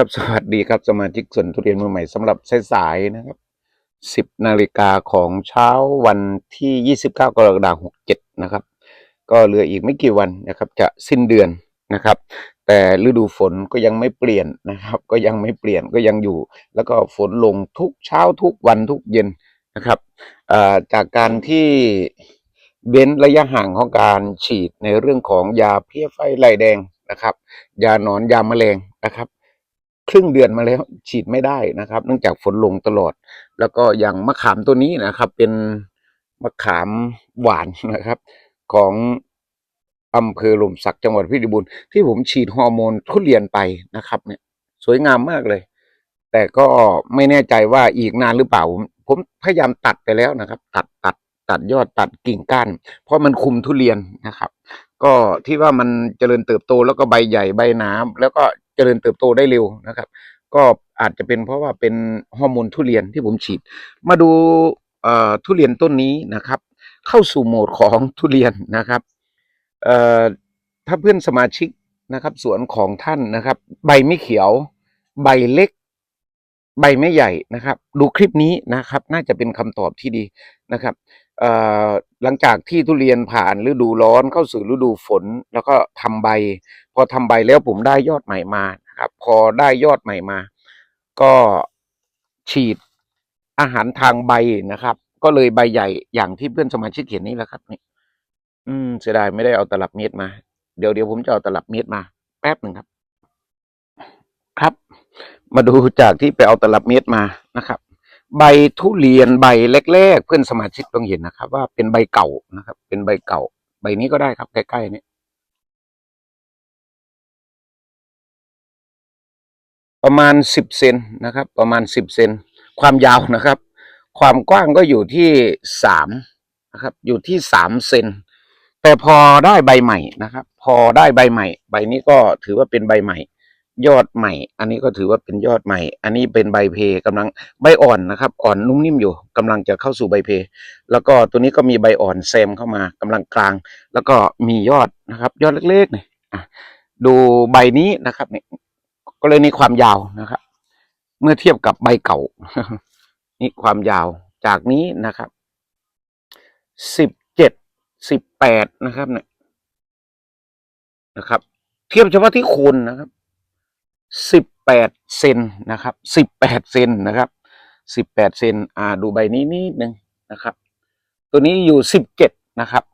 ครับสวัสดีครับสมาชิกส่วนทุเรียนมือใหม่สำหรับสายๆนะครับ10นาฬิกาของเช้าวันที่29กรกฎาคม67นะครับ ก็เหลืออีกไม่กี่วันนะครับ จะสิ้นเดือนนะครับ แต่ฤดูฝนก็ยังไม่เปลี่ยนนะครับ ก็ยังไม่เปลี่ยนก็ยังอยู่ แล้วก็ฝนลงทุกเช้าทุกวันทุกเย็นนะครับจากการที่เว้นระยะห่างของการฉีดในเรื่องของยาเพี้ยไฟลายแดงนะครับ ยาหนอนยาแมลงนะครับ ครึ่งเดือนมาแล้วฉีดไม่ได้นะครับ เนื่องจากฝนลงตลอด แล้วก็อย่างมะขามตัวนี้นะครับ เป็นมะขามหวานนะครับ ของอำเภอหลมสักจังหวัดพิจิตรบูรณ์ที่ผมฉีดฮอร์โมนทุเรียนไปนะครับ เนี่ย สวยงามมากเลย แต่ก็ไม่แน่ใจว่าอีกนานหรือเปล่า ผมผมพยายามตัดไปแล้วนะครับ ตัดตัดตัดยอดตัดกิ่งก้าน เพราะมันคุมทุเรียนนะครับ ก็ที่ว่ามันเจริญเติบโตแล้วก็ใบใหญ่ใบหนาแล้วก็ เจริญเติบโตได้เร็วนะครับ ก็อาจจะเป็นเพราะว่าเป็นฮอร์โมนทุเรียนที่ผมฉีด มาดูเอ่อทุเรียนต้นนี้นะครับ เข้าสู่โหมดของทุเรียนนะครับเอ่อถ้าเพื่อนสมาชิกนะครับ สวนของท่านนะครับ ใบไม่เขียว ใบเล็ก ใบไม่ใหญ่นะครับ ดูคลิปนี้นะครับ น่าจะเป็นคำตอบที่ดีนะครับเอ่อหลังจากที่ทุเรียนผ่านฤดูร้อนเข้าสู่ฤดูฝน แล้วก็ทำใบ อทำใบแล้วผมได้ยอดใหม่มานะครับ พอได้ยอดใหม่มา ก็ฉีดอาหารทางใบนะครับ ก็เลยใบใหญ่อย่างที่เพื่อนสมาชิกเห็นนี่แหละครับนี่อืมเสียดายไม่ได้เอาตลับเมตรมา เดี๋ยวเดี๋ยวผมจะเอาตลับเมตรมา แป๊บหนึ่งครับ ครับ มาดูจากที่ไปเอาตลับเมตรมานะครับ ใบทุเรียนใบแรกๆเพื่อนสมาชิกต้องเห็นนะครับ ว่าเป็นใบเก่านะครับ เป็นใบเก่า ใบนี้ก็ได้ครับใกล้ๆนี่ ประมาณสิบเซนนะครับ ประมาณสิบเซนความยาวนะครับ ความกว้างก็อยู่ที่สามนะครับ อยู่ที่สามเซนแต่พอได้ใบใหม่นะครับ พอได้ใบใหม่ ใบนี้ก็ถือว่าเป็นใบใหม่ ยอดใหม่ อันนี้ก็ถือว่าเป็นยอดใหม่ อันนี้เป็นใบเพกำลังใบอ่อนนะครับ อ่อนนุ่มนิ่มอยู่กำลังจะเข้าสู่ใบเพ แล้วก็ตัวนี้ก็มีใบอ่อนแซมเข้ามากำลังกลาง แล้วก็มียอดนะครับ ยอดเล็กๆนี่อะดูใบนี้นะครับนี่ ก็เลยมีความยาวนะครับ เมื่อเทียบกับใบเก่า นี่ความยาวจากนี้นะครับสิบเจ็ดสิบแปดนะครับเนี่ยนะครับ เทียบเฉพาะที่โคนนะครับสิบแปดเซนนะครับสิบแปดเซนนะครับสิบแปดเซนอ่าดูใบนี้นิดนึงนะครับ ตัวนี้อยู่สิบเจ็ดนะครับ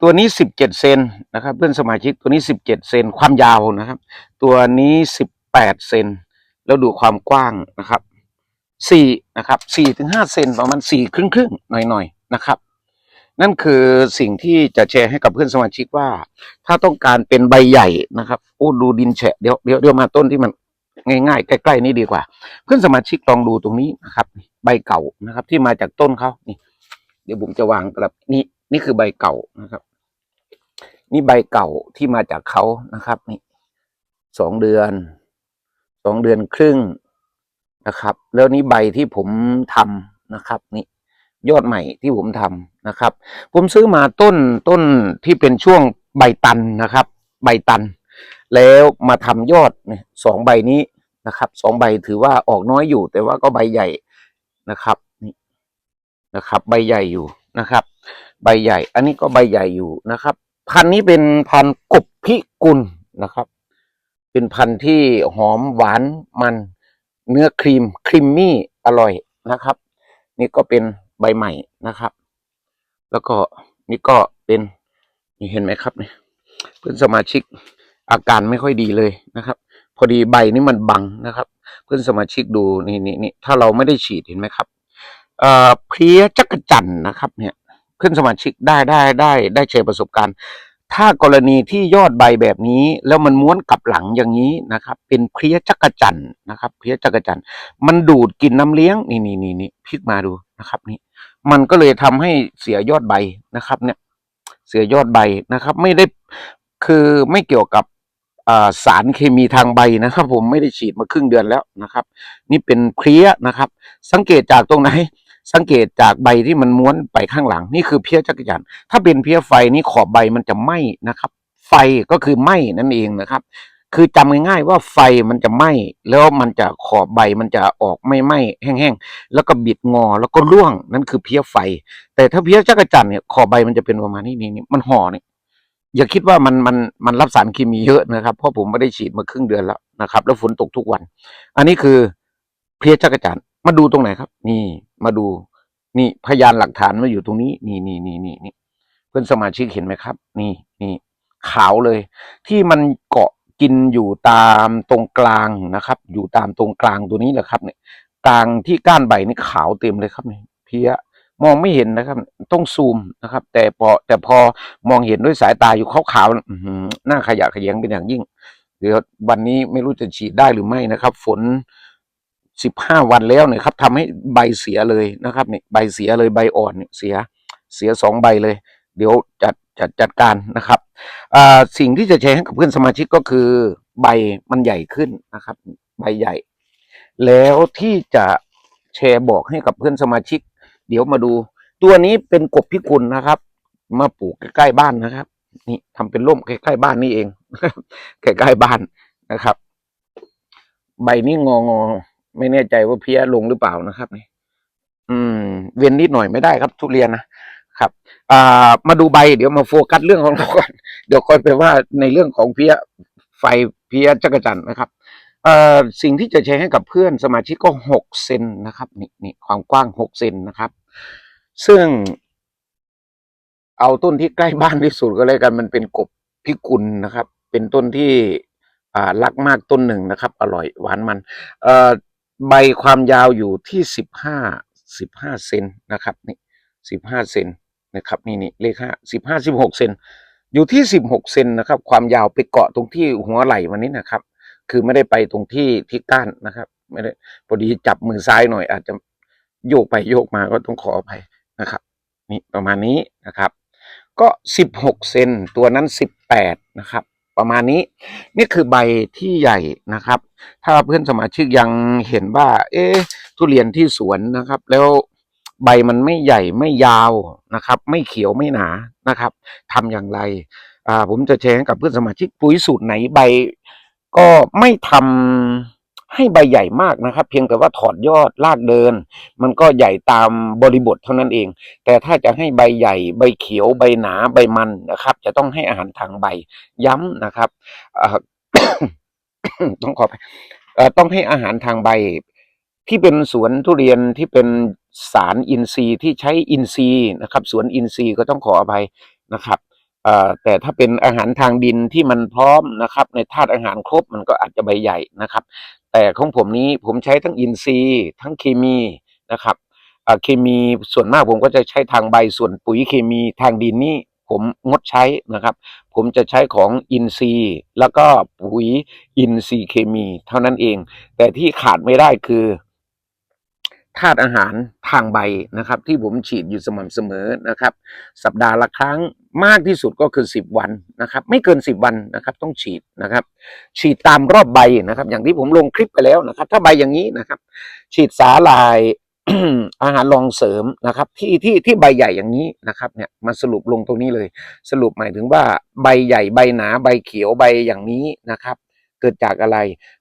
ตัวนี้สิบเจ็ดเซนนะครับ เพื่อนสมาชิกตัวนี้สิบเจ็ดเซนความยาวนะครับ ตัวนี้สิบ แปดเซนแล้วดูความกว้างนะครับสี่นะครับสี่ถึงห้าเซนประมาณสี่ครึ่งครึ่งหน่อยหน่อยๆนะครับ นั่นคือสิ่งที่จะแชร์ให้กับเพื่อนสมาชิกว่า ถ้าต้องการเป็นใบใหญ่นะครับโอ้ดูดินแฉะเดี๋ยวเดี๋ยวเดี๋ยวมาต้นที่มันง่ายๆใกล้ๆนี่ดีกว่า เพื่อนสมาชิกลองดูตรงนี้นะครับ ใบเก่านะครับ ที่มาจากต้นเขานี่ เดี๋ยวผมจะวางกระดับนี่นี่คือใบเก่านะครับ นี่ใบเก่าที่มาจากเขานะครับ นี่สองเดือน สองเดือนครึ่งนะครับ แล้วนี่ใบที่ผมทำนะครับ นี่ยอดใหม่ที่ผมทำนะครับ ผมซื้อมาต้นต้นที่เป็นช่วงใบตันนะครับ ใบตัน แล้วมาทำยอดเนี่ยสองใบนี้นะครับสองใบถือว่าออกน้อยอยู่ แต่ว่าก็ใบใหญ่นะครับนี่นะครับ ใบใหญ่อยู่นะครับ ใบใหญ่ อันนี้ก็ใบใหญ่อยู่นะครับ พันนี้เป็นพันกบพิกุลนะครับ เป็นพันธุ์ที่หอมหวานมัน เนื้อครีมครีมมี่อร่อยนะครับ นี่ก็เป็นใบใหม่นะครับ แล้วก็นี่ก็เป็นนี่เห็นไหมครับเนี่ยเพื่อนสมาชิกอาการไม่ค่อยดีเลยนะครับ พอดีใบนี่มันบังนะครับ เพื่อนสมาชิกดูนี่นี่นี่ถ้าเราไม่ได้ฉีดเห็นไหมครับเอ่อเพลี้ยจักรจันนะครับ เนี่ยเพื่อนสมาชิกได้ได้ได้ได้แชร์ประสบการณ์ ถ้ากรณีที่ยอดใบแบบนี้ แล้วมันม้วนกลับหลังอย่างนี้นะครับ เป็นเพลี้ยจักรจันนะครับเพลี้ยจักรจันมันดูดกินน้ำเลี้ยงนี่นี่นี่นี่พลิกมาดูนะครับ นี่ มันก็เลยทำให้เสียยอดใบนะครับ เนี่ย เสียยอดใบนะครับ ไม่ได้คือไม่เกี่ยวกับสารเคมีทางใบนะครับ ผมไม่ได้ฉีดมาครึ่งเดือนแล้วนะครับ นี่เป็นเพลี้ยนะครับ สังเกตจากตรงไหน สังเกตจากใบที่มันม้วนไปข้างหลังนี่คือเพี้ยจักรจันทร์ถ้าเป็นเพี้ยไฟนี่ขอบใบมันจะไหม้นะครับ ไฟก็คือไหม้นั่นเองนะครับ คือจำง่ายๆว่าไฟมันจะไหม้แล้วมันจะขอบใบมันจะออกไม่ไหม้แห้งๆแล้วก็บิดงอแล้วก็ร่วงนั่นคือเพี้ยไฟ แต่ถ้าเพี้ยจักรจันทร์เนี่ยขอบใบมันจะเป็นประมาณนี้นี่มันห่อเนี่ยอย่าคิดว่ามันมันมันรับสารเคมีเยอะนะครับเพราะผมไม่ได้ฉีดมาครึ่งเดือนแล้วนะครับ แล้วฝนตกทุกวัน อันนี้คือเพี้ยจักรจันทร์ มาดูตรงไหนครับ นี่มาดู นี่พยานหลักฐานมาอยู่ตรงนี้ นี่นี่นี่นี่นี่เพื่อนสมาชิกเห็นไหมครับ นี่นี่ขาวเลย ที่มันเกาะกินอยู่ตามตรงกลางนะครับ อยู่ตามตรงกลางตัวนี้แหละครับ เนี่ย กลางที่ก้านใบนี่ขาวเต็มเลยครับเนี่ยเพี้ยมองไม่เห็นนะครับ ต้องซูมนะครับ แต่พอแต่พอมองเห็นด้วยสายตาอยู่ขาวๆหน้าขยะขยงเป็นอย่างยิ่ง เดี๋ยววันนี้ไม่รู้จะฉีดได้หรือไม่นะครับ ฝน สิบห้าวันแล้วเนี่ยครับทำให้ใบเสียเลยนะครับเนี่ยใบเสียเลยใบอ่อนเนี่ยเสียเสียสองใบเลย เดี๋ยวจัดจัดจัดการนะครับสิ่งที่จะแชร์ให้กับเพื่อนสมาชิกก็คือ ใบมันใหญ่ขึ้นนะครับ ใบใหญ่ แล้วที่จะแชร์บอกให้กับเพื่อนสมาชิก เดี๋ยวมาดู ตัวนี้เป็นกบพิกุลนะครับ มาปลูกใกล้ๆบ้านนะครับ นี่ทำเป็นร่มใกล้ๆบ้านนี่เองใกล้ๆบ้านนะครับ ใบนี้งองอ ไม่แน่ใจว่าเพี้ยลงหรือเปล่านะครับนี่อืม เว้นนิดหน่อยไม่ได้ครับ ทุเรียนนะครับ อ่า มาดูใบ เดี๋ยวมาโฟกัสเรื่องของเราก่อนเดี๋ยวค่อยไปว่าในเรื่องของเพี้ยไฟเพี้ยจักรจันนะครับเอ่อสิ่งที่จะแชร์ให้กับเพื่อนสมาชิกก็หกเซนนะครับนี่นี่ความกว้างหกเซนนะครับ ซึ่ง เอาต้นที่ใกล้บ้านที่สุดก็เลยกัน มันเป็นกบพิกุลนะครับ เป็นต้นที่ อ่ารักมากต้นหนึ่งนะครับ อร่อยหวานมัน เอ่อ ใบความยาวอยู่ที่สิบห้าสิบห้าเซนนะครับนี่สิบห้าเซนนะครับนี่นี่เลขห้าสิบห้าสิบหกเซนอยู่ที่สิบหกเซนนะครับ ความยาวไปเกาะตรงที่หัวไหล่มันนี้นะครับ คือไม่ได้ไปตรงที่ที่ก้านนะครับ ไม่ได้พอดีจับมือซ้ายหน่อย อาจจะโยกไปโยกมาก็ต้องขออภัยนะครับ นี่ประมาณนี้นะครับ ก็สิบหกเซนตัวนั้นสิบแปดนะครับ ประมาณนี้ นี่คือใบที่ใหญ่นะครับ ถ้าเพื่อนสมาชิกยังเห็นว่า เอ๊ะทุเรียนที่สวนนะครับ แล้วใบมันไม่ใหญ่ไม่ยาวนะครับ ไม่เขียวไม่หนานะครับทำอย่างไรอ่าผมจะแชร์กับเพื่อนสมาชิกปุ๋ยสูตรไหนใบ ก็ไม่ทำ ให้ใบใหญ่มากนะครับ เพียงแต่ว่าถอดยอดลากเดิน มันก็ใหญ่ตามบริบทเท่านั้นเอง แต่ถ้าจะให้ใบใหญ่ใบเขียวใบหนาใบมันนะครับ จะต้องให้อาหารทางใบย้ำนะครับต้องขอไปต้องให้อาหารทางใบที่เป็นสวนทุเรียนที่เป็นสารอินทรีย์ที่ใช้อินทรีย์นะครับ สวนอินทรีย์ก็ต้องขออภัยนะครับ แต่ถ้าเป็นอาหารทางดินที่มันพร้อมนะครับ ในธาตุอาหารครบมันก็อาจจะใบใหญ่นะครับ แต่ของผมนี้ผมใช้ทั้งอินทรีย์ ทั้งเคมีนะครับเคมีส่วนมากผมก็จะใช้ทางใบส่วนปุ๋ยเคมีทางดินนี่ผมงดใช้นะครับ ผมจะใช้ของอินทรีย์แล้วก็ปุ๋ยอินทรีย์เคมี เท่านั้นเอง แต่ที่ขาดไม่ได้คือธาตุอาหารทางใบนะครับ ที่ผมฉีดอยู่สม่ำเสมอนะครับ สัปดาห์ละครั้ง มากที่สุดก็คือสิบวันนะครับ ไม่เกินสิบวันนะครับ ต้องฉีดนะครับ ฉีดตามรอบใบนะครับ อย่างที่ผมลงคลิปไปแล้วนะครับ ถ้าใบอย่างนี้นะครับ ฉีดสาลายอาหารรองเสริมนะครับ ที่ที่ที่ใบใหญ่อย่างนี้นะครับ เนี่ยมาสรุปลงตรงนี้เลย สรุปหมายถึงว่าใบใหญ่ใบหนาใบเขียวใบอย่างนี้นะครับ เกิดจากอะไร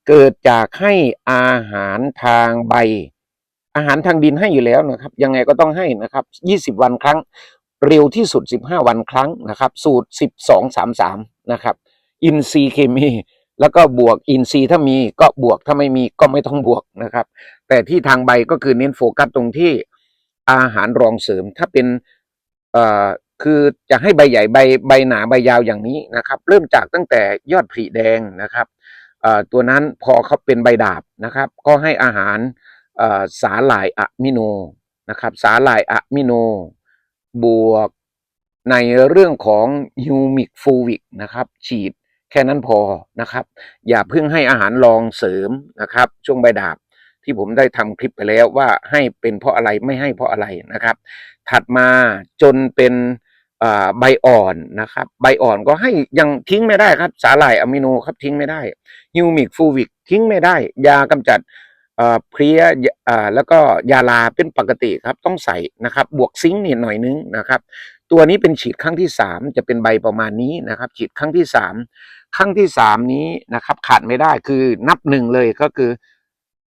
เกิดจากให้อาหารทางใบอาหารทางดินให้อยู่แล้วนะครับ ยังไงก็ต้องให้นะครับยี่สิบวันครั้ง เร็วที่สุดสิบห้าวันครั้งนะครับ สูตรสิบสองสามสามนะครับ อินซีเคมี แล้วก็บวกอินซีถ้ามีก็บวกถ้าไม่มีก็ไม่ต้องบวกนะครับ แต่ที่ทางใบก็คือเน้นโฟกัสตรงที่อาหารรองเสริมถ้าเป็นเอ่อคือจะให้ใบใหญ่ใบใบหนาใบยาวอย่างนี้นะครับ เริ่มจากตั้งแต่ยอดผลิแดงนะครับตัวนั้นพอเขาเป็นใบดาบนะครับ ก็ให้อาหารสาหร่ายอะมิโนนะครับ สาหร่ายอะมิโน บวกในเรื่องของฮิวมิกฟูวิกนะครับ ฉีดแค่นั้นพอนะครับ อย่าเพิ่งให้อาหารรองเสริมนะครับ ช่วงใบดาบที่ผมได้ทำคลิปไปแล้วว่าให้เป็นเพราะอะไรไม่ให้เพราะอะไรนะครับ ถัดมาจนเป็นใบอ่อนนะครับ ใบอ่อนก็ให้ยังทิ้งไม่ได้ครับ สาหร่ายอะมิโนครับทิ้งไม่ได้ฮิวมิกฟูวิกทิ้งไม่ได้ ยากำจัด เพลี้ยแล้วก็ยาลาเป็นปกติครับต้องใส่นะครับ บวกซิงค์นิดหน่อยนึงนะครับ ตัวนี้เป็นฉีดครั้งที่สามจะเป็นใบประมาณนี้นะครับ ฉีดครั้งที่สามครั้งที่สามนี้นะครับ ขาดไม่ได้คือนับหนึ่งเลยก็คือ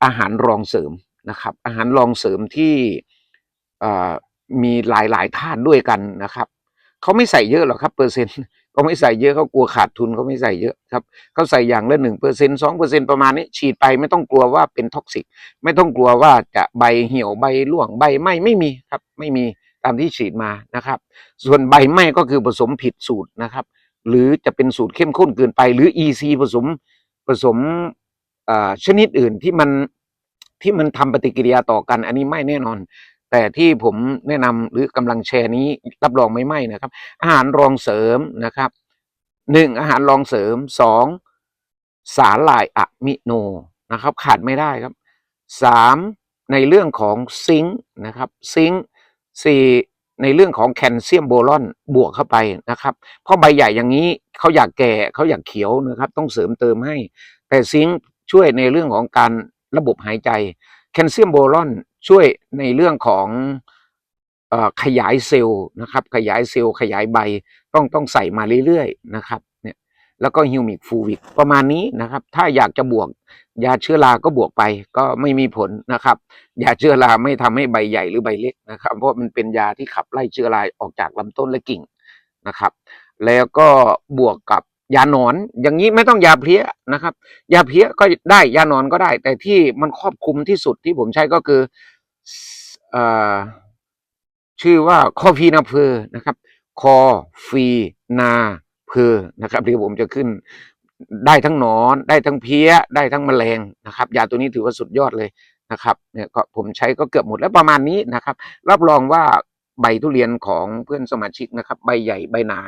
อาหารรองเสริมนะครับ อาหารรองเสริมที่มีหลายหลายๆธาตุด้วยกันนะครับเขาไม่ใส่เยอะหรอกครับเปอร์เซ็นต์ เขาไม่ใส่เยอะเขากลัวขาดทุนเขาไม่ใส่เยอะครับเขาใส่อย่างละหนึ่งเปอร์เซ็นสองเปอร์เซ็นประมาณนี้ฉีดไปไม่ต้องกลัวว่าเป็นท็อกซิกไม่ต้องกลัวว่าจะใบเหี่ยวใบร่วงใบไหมไม่มีครับไม่มีตามที่ฉีดมานะครับ ส่วนใบไหมก็คือผสมผิดสูตรนะครับ หรือจะเป็นสูตรเข้มข้นเกินไปหรือ EC ผสมผสมชนิดอื่นที่มันที่มันทำปฏิกิริยาต่อกันอันนี้ไม่แน่นอน แต่ที่ผมแนะนำหรือกำลังแชร์นี้รับรองไม่ไหม้นะครับ อาหารรองเสริมนะครับหนึ่งอาหารรองเสริมสองสาหร่ายอะมิโนนะครับ ขาดไม่ได้ครับสามในเรื่องของซิงค์นะครับซิงค์สี่ในเรื่องของแคลเซียมโบรอนบวกเข้าไปนะครับ เพราะใบใหญ่อย่างนี้เขาอยากแก่เขาอยากเขียวนะครับ ต้องเสริมเติมให้ แต่ซิงค์ช่วยในเรื่องของการระบบหายใจแคลเซียมโบรอน ช่วยในเรื่องของอขยายเซลล์นะครับ ขยายเซลล์ขยายใบต้องต้องใส่มาเรื่อยๆนะครับเนี่ยแล้วก็ฮิวมิกฟูวิกประมาณนี้นะครับ ถ้าอยากจะบวกยาเชื้อราก็บวกไปก็ไม่มีผลนะครับยาเชื้อราไม่ทำให้ใบใหญ่หรือใบเล็กนะครับ เพราะมันเป็นยาที่ขับไล่เชื้อราออกจากลำต้นและกิ่งนะครับ แล้วก็บวกกับ ยาหนอน อย่างนี้ไม่ต้องยาเพลี้ยนะครับ ยาเพลี้ยก็ได้ยาหนอนก็ได้ แต่ที่มันครอบคลุมที่สุดที่ผมใช้ก็คืออชื่อว่าคอฟีนาเพอนะครับ คอฟีนาเพอนะครับเดี๋ยวผมจะขึ้นได้ทั้งหนอน ได้ทั้งเพี้ย ได้ทั้งแมลงนะครับ ยาตัวนี้ถือว่าสุดยอดเลยนะครับเนี่ยก็ผมใช้ก็เกือบหมดแล้วประมาณนี้นะครับ รับรองว่าใบทุเรียนของเพื่อนสมาชิกนะครับ ใบใหญ่ใบหนา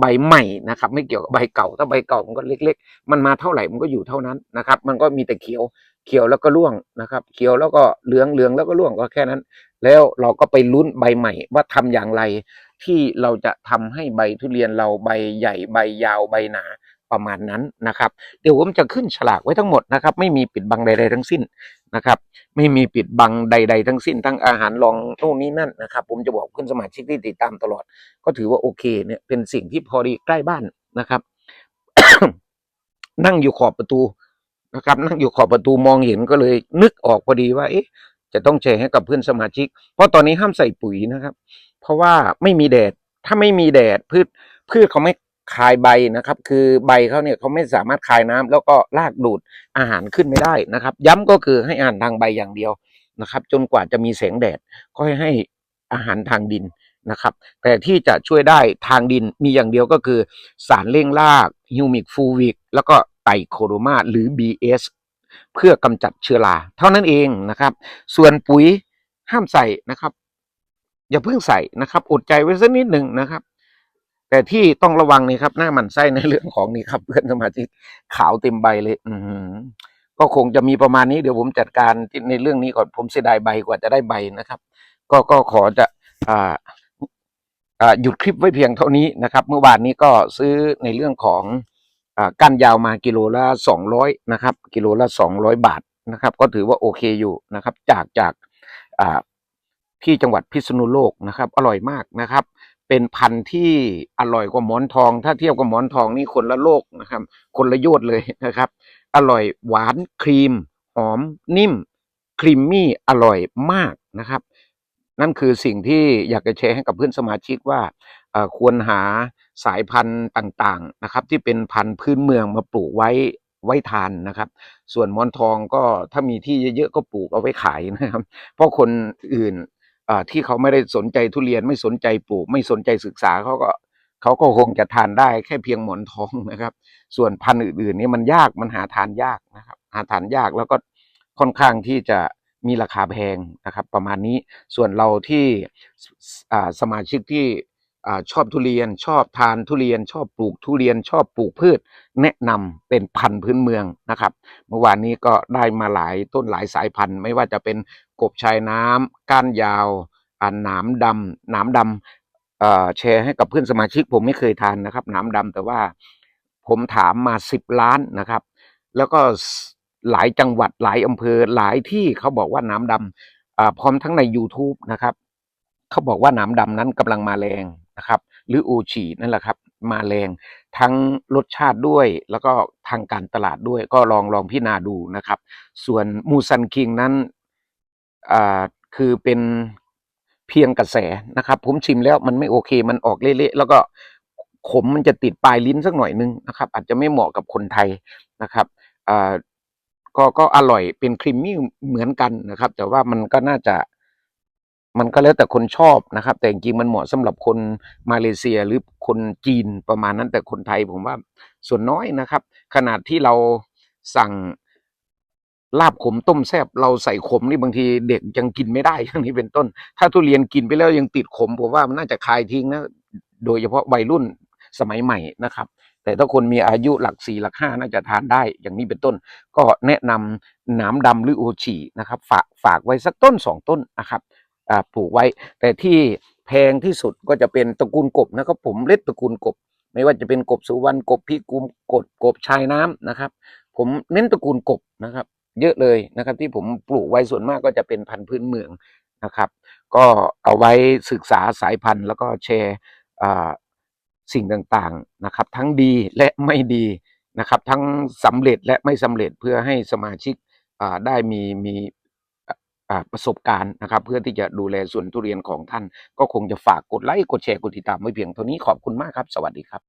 ใบใหม่นะครับ ไม่เกี่ยวกับใบเก่า ถ้าใบเก่ามันก็เล็ก ๆ มันมาเท่าไหร่มันก็อยู่เท่านั้นนะครับ มันก็มีแต่เขียวเขียวแล้วก็ร่วงนะครับ เขียวแล้วก็เหลืองเหลืองแล้วก็ร่วงก็แค่นั้น แล้วเราก็ไปลุ้นใบใหม่ว่าทำอย่างไร ที่เราจะทำให้ใบทุเรียนเราใบใหญ่ใบยาวใบหนา ประมาณนั้นนะครับ เดี๋ยวผมจะขึ้นฉลากไว้ทั้งหมดนะครับ ไม่มีปิดบังใด ๆ ทั้งสิ้นนะครับ ไม่มีปิดบังใด ๆ ทั้งสิ้นทั้งอาหารรองโน่นนี้นั่นนะครับ ผมจะบอกเพื่อนสมาชิกที่ติดตามตลอด ก็ถือว่าโอเคเนี่ยเป็นสิ่งที่พอดีใกล้บ้านนะครับ นั่งอยู่ขอบประตูนะครับ นั่งอยู่ขอบประตูมองเห็นก็เลย นึกออกพอดีว่า เอ๊ะ จะต้องแชร์ให้กับเพื่อนสมาชิก เพราะตอนนี้ห้ามใส่ปุ๋ยนะครับ เพราะว่าไม่มีแดดถ้าไม่มีแดดพืชพืชเขาไม่ คายใบนะครับ คือใบเขาเนี่ยเขาไม่สามารถคายน้ำแล้วก็ลากดูดอาหารขึ้นไม่ได้นะครับ ย้ำก็คือให้อาหารทางใบอย่างเดียวนะครับ จนกว่าจะมีแสงแดดก็ให้ให้อาหารทางดินนะครับ แต่ที่จะช่วยได้ทางดินมีอย่างเดียวก็คือสารเร่งรากฮิวมิกฟูวิกแล้วก็ไตโคโรมาหรือ BS เพื่อกำจัดเชื้อราเท่านั้นเองนะครับ ส่วนปุ๋ยห้ามใส่นะครับ อย่าเพิ่งใส่นะครับ อดใจไว้สักนิดหนึ่งนะครับ แต่ที่ต้องระวังนี่ครับ หน้าหมันไส้ในเรื่องของนี่ครับ เพื่อนสมาชิกขาวเต็มใบเลย อืก็คงจะมีประมาณนี้เดี๋ยวผมจัดการในเรื่องนี้ก่อนผมเสียดายใบกว่าจะได้ใบนะครับ ก็ก็ขอจะอ่าอ่าหยุดคลิปไว้เพียงเท่านี้นะครับ เมื่อวานนี้ก็ซื้อในเรื่องของอ่าก้านยาวมากิโลละสองร้อยนะครับ กิโลละสองร้อยบาทนะครับ ก็ถือว่าโอเคอยู่นะครับ จากจากอ่าที่จังหวัดพิษณุโลกนะครับ อร่อยมากนะครับ เป็นพันธุ์ที่อร่อยกว่าหมอนทอง ถ้าเทียบกับหมอนทองนี่คนละโลกนะครับ คนละยชน์เลยนะครับ อร่อยหวานครีม หอมนิ่ม ครีมมี่อร่อยมากนะครับ นั่นคือสิ่งที่อยากจะแชร์ให้กับเพื่อนสมาชิกว่าควรหาสายพันธุ์ต่างๆนะครับ ที่เป็นพันธุ์พื้นเมืองมาปลูกไว้ไว้ทานนะครับ ส่วนมอนทองก็ถ้ามีที่เยอะๆก็ปลูกเอาไว้ขายนะครับ เพราะคนอื่น ที่เขาไม่ได้สนใจทุเรียนไม่สนใจปลูก ไม่สนใจศึกษาเขาก็เขาก็คงจะทานได้แค่เพียงหมอนทองนะครับ ส่วนพันธุ์อื่นๆนี่มันยากมันหาทานยากนะครับ หาทานยากแล้วก็ค่อนข้างที่จะมีราคาแพงนะครับ ประมาณนี้ส่วนเราที่สมาชิกที่ชอบทุเรียนชอบทานทุเรียน ชอบปลูกทุเรียนชอบปลูกพืช แนะนำเป็นพันธุ์พื้นเมืองนะครับ เมื่อวานนี้ก็ได้มาหลายต้นหลายสายพันธุ์ ไม่ว่าจะเป็น กบชายน้ำก้านยาวอ่าหนามดำหนามดำเอ่อแชร์ให้กับเพื่อนสมาชิก ผมไม่เคยทานนะครับหนามดำแต่ว่าผมถามมาสิบล้านนะครับ แล้วก็หลายจังหวัดหลายอำเภอหลายที่เขาบอกว่าหน้ำดำพร้อมทั้งใน YouTube นะครับเขาบอกว่าหน้ำดำนั้นกำลังมาแรงนะครับ หรืออูชีนั่นแหละครับ มาแรงทั้งรสชาติด้วย แล้วก็ทางการตลาดด้วยก็ลองลองพิจารณาดูนะครับ ส่วนมูซันคิงนั้น อ่าคือเป็นเพียงกระแสนะครับ ผมชิมแล้วมันไม่โอเค มันออกเละๆแล้วก็ขมมันจะติดปลายลิ้นสักหน่อยนึงนะครับ อาจจะไม่เหมาะกับคนไทยนะครับอ่าก็ก็อร่อยเป็นครีมมี่เหมือนกันนะครับ แต่ว่ามันก็น่าจะมันก็แล้วแต่คนชอบนะครับ แต่จริงๆมันเหมาะสำหรับคนมาเลเซียหรือคนจีนประมาณนั้นแต่คนไทยผมว่าส่วนน้อยนะครับ ขนาดที่เราสั่ง ลาบขมต้มแซบเราใส่ขมนี่บางทีเด็กยังกินไม่ได้อย่างนี้เป็นต้น ถ้าทุเรียนกินไปแล้วยังติดขมผมว่ามันน่าจะคายทิ้งนะโดยเฉพาะวัยรุ่นสมัยใหม่นะครับ แต่ถ้าคนมีอายุหลักสี่หลักห้าน่าจะทานได้อย่างนี้เป็นต้น ก็แนะนำหนามดำหรือโอชีนะครับ ฝากฝากไว้สักต้นสองต้นนะครับปลูกไว้ แต่ที่แพงที่สุดก็จะเป็นตระกูลกบนะครับผมเล็ดตระกูลกบ ไม่ว่าจะเป็นกบสุวรรณกบพิกุมกบกบชายน้ำนะครับ ผมเน้นตระกูลกบนะครับ เยอะเลยนะครับ ที่ผมปลูกไว้ส่วนมากก็จะเป็นพันธุ์พื้นเมืองนะครับ ก็เอาไว้ศึกษาสายพันธุ์แล้วก็แชร์สิ่งต่างๆนะครับ ทั้งดีและไม่ดีนะครับ ทั้งสำเร็จและไม่สำเร็จเพื่อให้สมาชิกได้มีมีประสบการณ์นะครับ เพื่อที่จะดูแลสวนทุเรียนของท่าน ก็คงจะฝากกดไลค์กดแชร์กดติดตามไว้เพียงเท่านี้ขอบคุณมากครับ สวัสดีครับ